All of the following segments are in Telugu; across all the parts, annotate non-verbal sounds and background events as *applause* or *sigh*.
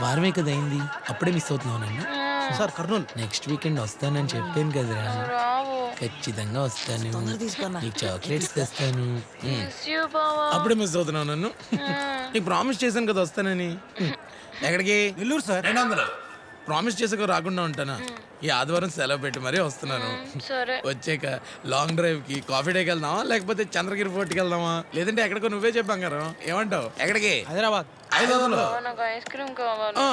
వారమే కదా అయింది. అప్పుడే మిస్ అవుతున్నావు నన్ను. సార్ కర్నూలు. నెక్స్ట్ వీకెండ్ వస్తానని చెప్పాను కదరా ఖచ్చితంగా వస్తాను. నీకు చాక్లెట్స్ తెస్తాను. అప్పుడే మిస్ అవుతున్నావు నన్ను. నీకు ప్రామిస్ చేశాను కదా వస్తానని. ఎక్కడికి? నెల్లూరు సార్. రెండు వందలు. ప్రామిస్ చేసాక రాకుండా ఉంటానా? ఈ ఆదివారం సెలవు పెట్టి మరీ వస్తున్నాను. సరే. వచ్చాక లాంగ్ డ్రైవ్కి కాఫీ డేకి వెళ్దామా? లేకపోతే చంద్రగిరి ఫోర్ట్కి వెళ్దామా? లేదంటే ఎక్కడికో నువ్వే చెప్పాం ఏమంటావు? ఎక్కడికి? హైదరాబాద్. ఐదు వందలు బావా, నాకు ఐస్ క్రీమ్ కావాలి. ఆ,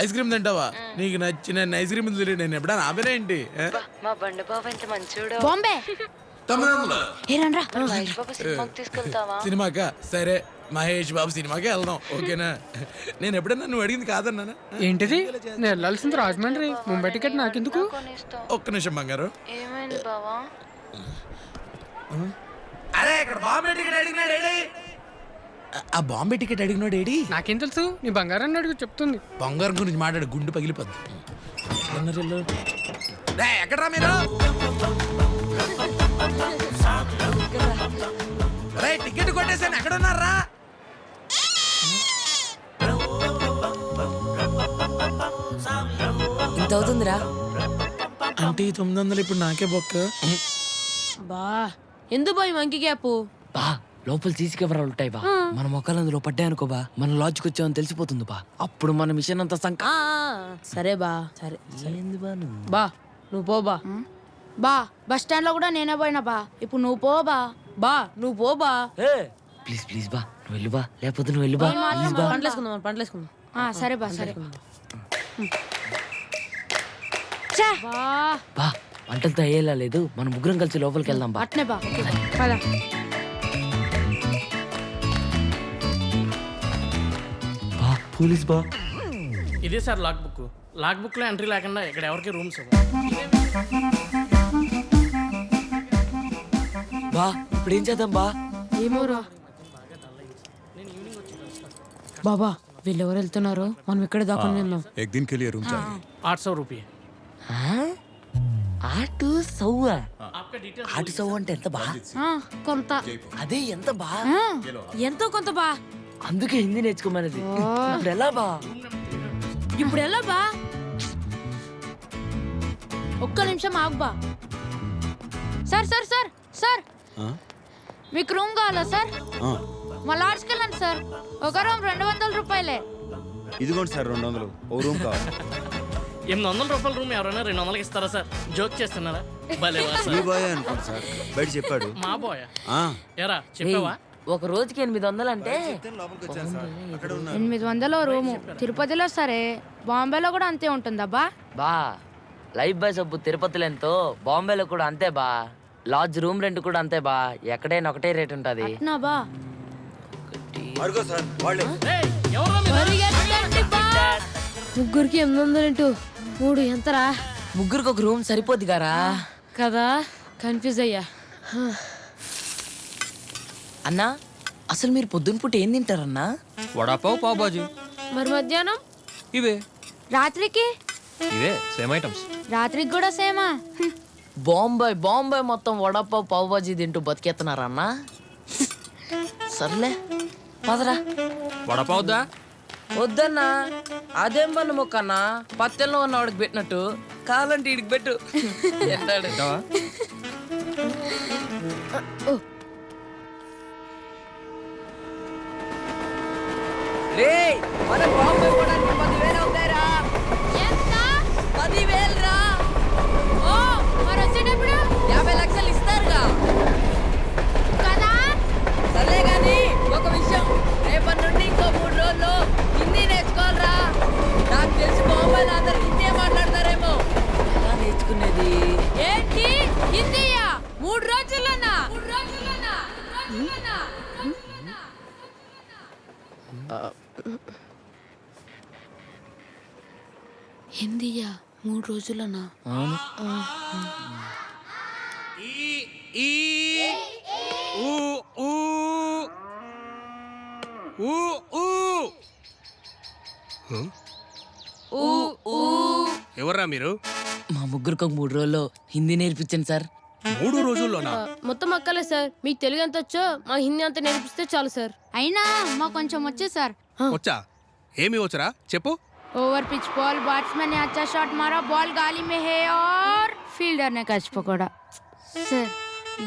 ఐస్ క్రీమ్ తింటావా? నీకు నచ్చిన ఐస్ క్రీమ్ తిరిగి నేను ఎప్పుడైనా ఆపేనా ఏంటి? ఆ? మా బండి బాబు ఎంత మంచివాడు బాంబే. తొమ్మిది వందలు ఏరండ్రా మహేష్ బాబు సినిమాకి తీసుకెళ్తావా? సినిమాకా? సరే మహేష్ బాబు సినిమాకే వెళ్దాం ఓకేనా? నేను ఎప్పుడన్నా నువ్వు అడిగింది కాదన్నానా ఏంటిది? నేను వెళ్ళాల్సింది రాజమండ్రి. ముంబై టికెట్ నాకెందుకు? కొనిస్తావు ఒక్క నిమిషం బంగారు. ఏమైంది బావా? అరే ఇక్కడ బాంబే టికెట్ అడిగినాడు ఆ బాంబే టికెట్ అడిగినాడు ఏడి? నాకేం తెలుసు? నీ బంగారాన్ని అడుగు చెప్తుంది. బంగారం గురించి మాట్లాడు గుండు పగిలిపోద్ది. ఎక్కడ్రా మీరు? రే టికెట్ కొట్టేసాను ఎక్కడున్నారా? ఇంత అవుతుందిరా. అంటే ఈ తొమ్మిది వందలు ఇప్పుడు నాకే బొక్క. బా ఎందుకు పోయి మంకి గ్యాప్ బా లోపల సీసీ కెమెరాలు ఉంటాయి బా మన మొక్కలు అందులో పడ్డాయి అనుకో బా మన లాడ్జ్కి వచ్చామని తెలిసిపోతుంది బా అప్పుడు మన మిషన్ అంతా సంక సరే బా. సరే ఏంది బా నువ్వు? బా నువ్వు పో బా. బా బస్ స్టాండ్లో కూడా నేనే పోయినా బా. ఇప్పుడు నువ్వు పో బా. బా నువ్వు పో బా. ప్లీజ్ ప్లీజ్ బా. నువ్వు వెళ్ళు బా. లేకపోతే నువ్వు వెళ్ళు బా. ప్లీజ్ బా. పంటలేసుకుందాం పంటలేసుకుందాం ఆ, సరే బా సరే. ఛే! బా. బా వంటలతో అయ్యేలా లేదు. మన ముగ్గురం కలిసి లోపలికి వెళ్దాం బా. అట్నే బా. పద. పోలీస్ బా. ఇదే సార్ లాక్ బుక్. లాక్ బుక్లో ఎంట్రీ లేకుండా ఇక్కడ ఎవరికి రూమ్స్ బా ఇప్పుడు ఏం చేద్దాం బా? ఏమోరా. బాబా వీళ్ళు ఎవరు వెళ్తున్నారు? మనం ఇక్కడ దాకా వెళ్ళాం एक दिन के लिए रूम चाहिए आठ सौ ఆటు సవ్వ ఆటు సవ్వ అంటే ఎంత బా? కొంత. అదే ఎంత బా? ఎంతో కొంత బా. అందుకే హిందీ నేర్చుకోమన్నది. ఇప్పుడు ఎలా బా? ఇప్పుడు ఎలా బా? ఒక్క నిమిషం ఆగు బా. Sir sir sir sir. మీకు రూమ్ కావాలా సార్? మా లాడ్జ్కి వెళ్ళండి సార్. ఒక రూమ్ రెండు వందల రూపాయలే. ఇదిగోండి సార్ రెండు వందలు. ఓ రూమ్ కావాలి. ఎనిమిది వందల రూపాయల రూమ్ ఎవరైనా రెండు వందలకి ఇస్తారా సార్? జోక్ చేస్తున్నారా? భలే మీ బాయ్ అనుకోండి సార్. బయట చెప్పాడు. మా బోయ? ఎరా చెప్పావా? ఒక రోజుకి ఎనిమిది వందలు అంటే ఎనిమిది వందల రూము. తిరుపతిలో సరే బాంబేలో కూడా అంతే ఉంటుందా బా లైఫ్ బాయ్ సబ్బు తిరుపతిలో ఎంతో బాంబేలో కూడా అంతే బా. లాడ్జ్ రూమ్ రెంట్ కూడా అంతే బా. ఎక్కడైనా ఒకటే రేట్ ఉంటది. బా? ముగ్గురికి ఎనిమిది వందలు ఇంటూ మూడు ఎంతరా? ముగ్గురికి ఒక రూమ్ సరిపోద్ది గారా? కదా. కన్ఫ్యూజ్ అయ్యా. అన్నా అసలు మీరు పొద్దున పూట ఏం తింటారన్నా? వడాపావ్ పావ్ బాజీ మరి మధ్యాహ్నం? ఇవే. రాత్రికి? ఇవే సేమ్ ఐటమ్స్ రాత్రికి కూడా సేమా. బాంబాయ్ బాంబాయ్ మొత్తం వడపావ్ పావ్ బాజీ తింటూ బతికేస్తున్నారన్నా సర్లే పదరా. వడాపావ్ వద్దా? వద్దన్నా అదేం పన్ను మొక్కన్నా? పత్తెల్లో ఉన్న వాడికి పెట్టినట్టు కావాలంటే ఇడికి పెట్టు. *laughs* తింటావా? మన బాబు మూడు రోజులనా? ఈ ఊ ఊ ఊ ఊ. ఎవర్రా మీరు? మా ముగ్గురికి ఒక మూడు రోజుల్లో హిందీ నేర్పించండి సార్. మూడు రోజుల్లోనా? మొత్తం అక్కలే సార్. మీకు తెలుగు ఎంత వచ్చో మా హిందీ అంత నేర్పిస్తే చాలు సార్. అయినా మా కొంచెం వచ్చే సార్. వచ్చా? ఏమి వచ్చరా? చెప్పు. ओवर पिच बॉल बैट्समैन ने अच्छा शॉट मारा बॉल गाली में है और फील्डर ने कैच पकड़ा। सर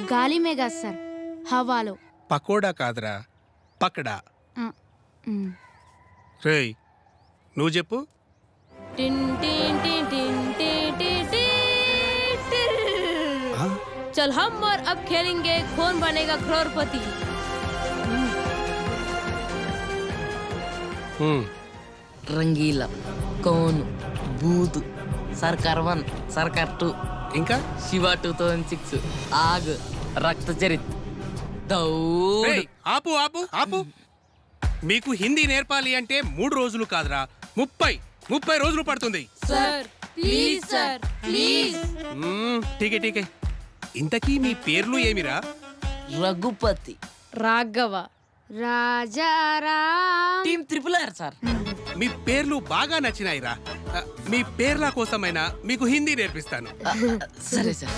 गाली में गा सर। हवा लो। पकोड़ा कादरा पकड़ा। रे नू जेपु टिन टिन टिन टिन टिन टिन टिन हाँ? चल हम और अब खेलेंगे कौन बनेगा करोड़पति। हम्म। రంగీలా కోను బూత్ సర్కార్ వన్ సర్కార్ టూ ఇంకా? శివ టూ థౌజండ్ సిక్స్ ఆగ్ రక్త చరిత్ ఆపు ఆపు ఆపు. మీకు హిందీ నేర్పాలి అంటే మూడు రోజులు కాదురా. ముప్పై ముప్పై రోజులు పడుతుంది. Sir please sir please. ఠీకే ఠీకే. ఇంతకీ మీ పేర్లు ఏమిరా? Raghupati. Raghava. Team triple R sir. మీ పేర్లు బాగా నచ్చినాయిరా. రా మీ పేర్ల కోసమైనా మీకు హిందీ నేర్పిస్తాను. సరే సార్.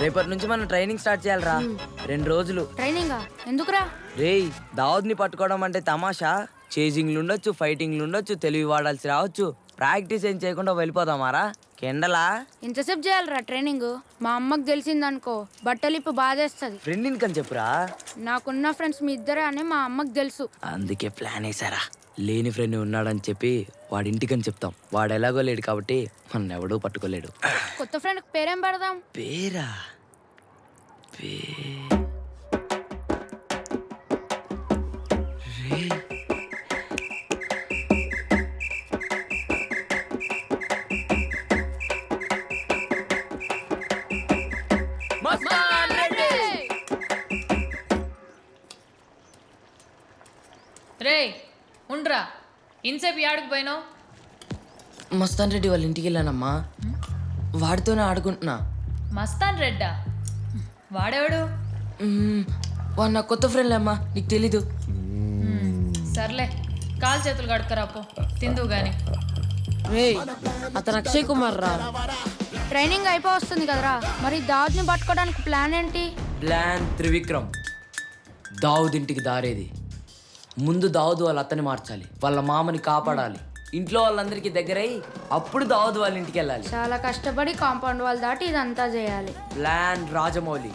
రేపటి నుంచి మనం ట్రైనింగ్ స్టార్ట్ చేయాలిరా. రెండు రోజులు. ట్రైనింగ్? ఎందుకురా? రేయ్ దావద్ని పట్టుకోవడం అంటే తమాషా? చేజింగ్లు ఉండొచ్చు ఫైటింగ్లు ఉండొచ్చు తెలివి వాడాల్సి రావచ్చు. ప్రాక్టీస్ ఏం చేయకుండా వెళ్ళిపోదామారా? కెండలా ఇంతసేపు చేయాలిరా ట్రైనింగ్. మా అమ్మకి తెలిసిందనుకో బట్టలు ఇప్పు బాధేస్తుంది. ఫ్రెండ్ ఇన్కని చెప్పురా? నాకున్న ఫ్రెండ్స్ మీ ఇద్దరే అని మా అమ్మకి తెలుసు. అందుకే ప్లాన్ వేసారా. లేని ఫ్రెండ్ ఉన్నాడని చెప్పి వాడి ఇంటికని చెప్తాం. వాడు ఎలాగో లేడు కాబట్టి మన ఎవడూ పట్టుకోలేడు. కొత్త ఫ్రెండ్ పేరేం పెడదాం? పేరా? పే రే ఉండ్రా ఇన్సేపు యాడికి పోయినావు? మస్తాన్ రెడ్డి వాళ్ళ ఇంటికి వెళ్ళానమ్మా. వాడితోనే ఆడుకుంటున్నా. మస్తాన్ రెడ్డా? వాడెవడు? మ్మ్, వాడు నా కొత్త ఫ్రెండ్ అమ్మా. నీకు తెలీదు. సర్లే. కాలు చేతులు కడుక్కరాపో తిందు గాని. అతను అక్షయ్ కుమార్ రా. ట్రైనింగ్ అయిపో వస్తుంది కదరా. మరి దావుద్ని పట్టుకోవడానికి ప్లాన్ ఏంటి? ప్లాన్ త్రివిక్రమ్. దావుద్ ఇంటికి దారేది. ముందు దావుద్ వాళ్ళ అత్తని మార్చాలి. వాళ్ళ మామని కాపాడాలి. ఇంట్లో వాళ్ళందరికీ దగ్గరై అప్పుడు దావుద్ వాళ్ళ ఇంటికి వెళ్ళాలి. చాలా కష్టపడి కాంపౌండ్ వాళ్ళు దాటి ఇదంతా చేయాలి. ప్లాన్ రాజమౌళి.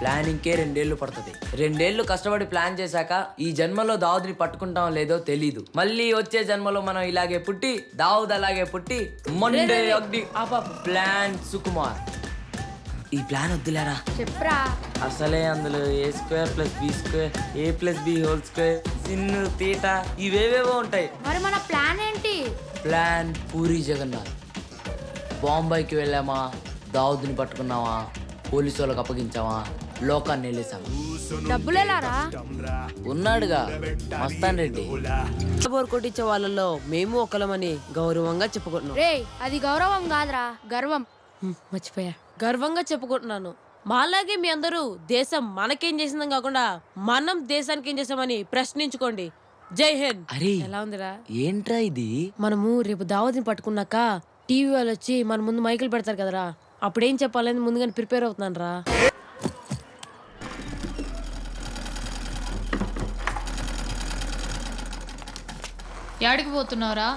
ప్లానింగ్కే రెండేళ్ళు పడుతుంది. రెండేళ్ళు కష్టపడి ప్లాన్ చేశాక ఈ జన్మలో దావుద్ని పట్టుకుంటాం లేదో తెలీదు. మళ్ళీ వచ్చే జన్మలో మనం ఇలాగే పుట్టి దావుద్ అలాగే పుట్టి మొండే ప్లాన్ సుకుమార్. ఈ ప్లాన్ వద్దులేరా. చెప్పరా. అసలే అందులో A square plus B square A plus B whole square sin theta ఇవేవేవో ఉంటాయి. మరి మన ప్లాన్ ఏంటి? ప్లాన్ పూరి జగన్నాథ్. బాంబాయికి వెళ్ళామా దావుద్ని పట్టుకున్నావా పోలీసు వాళ్ళకి అప్పగించావా లోకాన్ని వెళ్ళేసామా డబ్బులు ఎలారా? ఉన్నాడుగా మస్తాన్ రెడ్డి. బోర్ కొట్టించే వాళ్ళలో మేము ఒకలమని గౌరవంగా చెప్పుకుంటున్నాం. అది గౌరవం కాదురా గర్వం. మర్చిపోయా. గర్వంగా చెప్పుకుంటున్నాను. మాలాగే మీ అందరూ దేశం మనకేం చేసిందని కాకుండా మనం దేశానికి ఏం చేసామని ప్రశ్నించుకోండి. జై హింద్. అరే ఎలా ఉందిరా? ఏంట్రా ఇది? మనము రేపు దావతిని పట్టుకున్నాక టీవీ వాళ్ళు వచ్చి మన ముందు మైకులు పెడతారు కదరా. అప్పుడేం చెప్పాలని ముందుగానే ప్రిపేర్ అవుతున్నాను రా యాడికి పోతున్నావురా?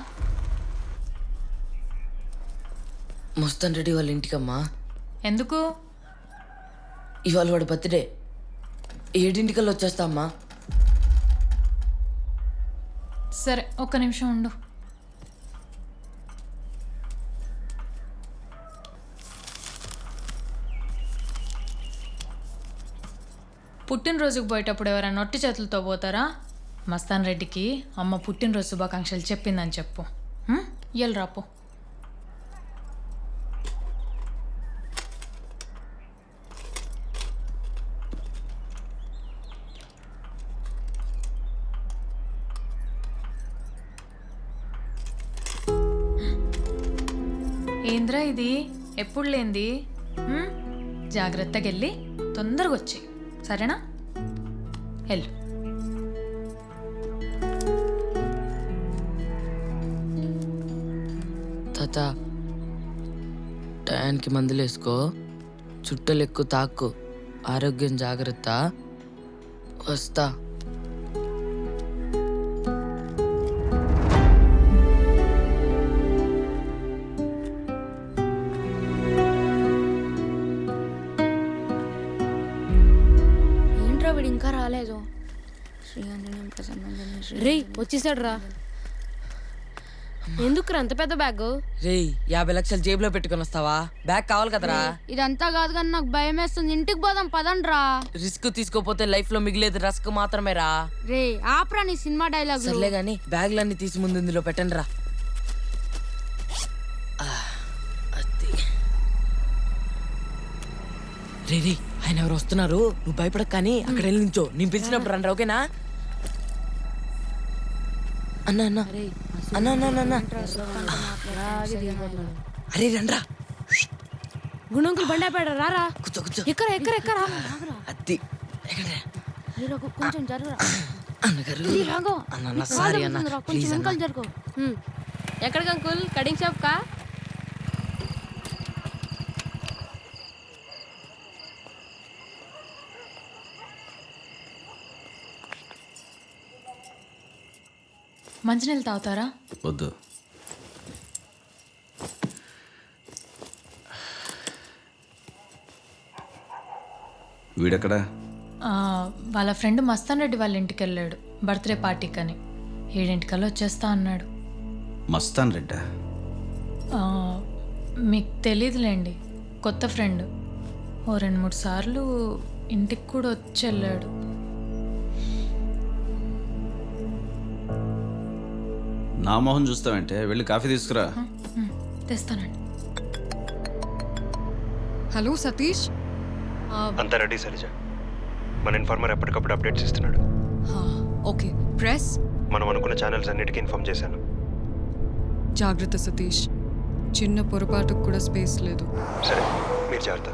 మస్తాన్ రెడ్డి వాళ్ళ ఇంటికమ్మా. ఎందుకు? ఇవాళ వాడి బర్త్డే. ఏడింటికల్లా వచ్చేస్తా అమ్మా. సరే ఒక్క నిమిషం ఉండు. పుట్టినరోజుకు పోయేటప్పుడు ఎవరైనా నొట్టి చేతులతో పోతారా? మస్తాన్ రెడ్డికి అమ్మ పుట్టినరోజు శుభాకాంక్షలు చెప్పిందని చెప్పు. ఎల్ రాపో. ఏంద్రా ఇది? ఎప్పుడు లేంది జాగ్రత్తగా వెళ్ళి తొందరగా వచ్చి సరేనా? వెళ్ళు తాత టయానికి మందులు వేసుకో చుట్టలు ఎక్కువ తాక్కు. ఆరోగ్యం జాగ్రత్త. వస్తా. రే వచ్చేసాడు రా ఎందుకు అంత పెద్ద బ్యాగ్? రేయ్ యాభై లక్షలు జేబులో పెట్టుకొని వస్తావా? బ్యాగ్ కావాలి కదరా. ఇదంతా కాదు కానీ నాకు భయం వేస్తుంది. ఇంటికి పోదాం పదండి రా రిస్క్ తీసుకోపోతే లైఫ్లో మిగిలేదు రస్క్ మాత్రమే రా రే ఆప్రా నీ సినిమా డైలాగ్ సర్లే గాని బ్యాగ్లన్నీ తీసి ముందు ఇందులో పెట్టండి రా. రే రే ఆయన ఎవరు వస్తున్నారు? నువ్వు భయపడక కానీ అక్కడ వెళ్ళి నించో. నేను పిలిచినప్పుడు రండి ఓకేనా? అన్న అన్న. అన్న అన్న అన్న, అన్న. అరే రండ్రా. గుణంకులు బండి ఆపాడు రారా? కూర్చో కూర్చో. ఎక్కరా ఎక్కరా ఎక్కరా అద్ది ఎక్కడ్రా? కొంచెం జరుగురా అన్నగారు అన్న అన్న సారీ అన్న. ప్లీజ్ జరుగు. హ్మ్. ఎక్కడికి అంకుల్? కటింగ్ షాప్ కా మంచినీళ్ళు తాగుతారా? వద్దు. వీడెక్కడా? వాళ్ళ ఫ్రెండ్ మస్తాన్ రెడ్డి వాళ్ళ ఇంటికి వెళ్ళాడు బర్త్డే పార్టీకి అని ఏడింటికల్లా వచ్చేస్తా అన్నాడు. మస్తాన్ రెడ్డా? మీకు తెలియదులేండి కొత్త ఫ్రెండ్. ఓ రెండు మూడు సార్లు ఇంటికి కూడా వచ్చి వెళ్ళాడు. నా మొహం చూస్తావంటే వెళ్ళి కాఫీ తీసుకురా. తెస్తానండి. హలో సతీష్. అంతా రెడీ సరిజ. మన ఇన్ఫార్మర్ ఎప్పటికప్పుడు అప్డేట్స్ ఇస్తున్నాడు ఓకే. ప్రెస్. మనం అనుకున్న ఛానల్స్ అన్నిటికీ ఇన్ఫార్మ్ చేశాను. జాగ్రత్త సతీష్. చిన్న పొరపాటుకు కూడా స్పేస్ లేదు. సరే మీరు జాగ్రత్త.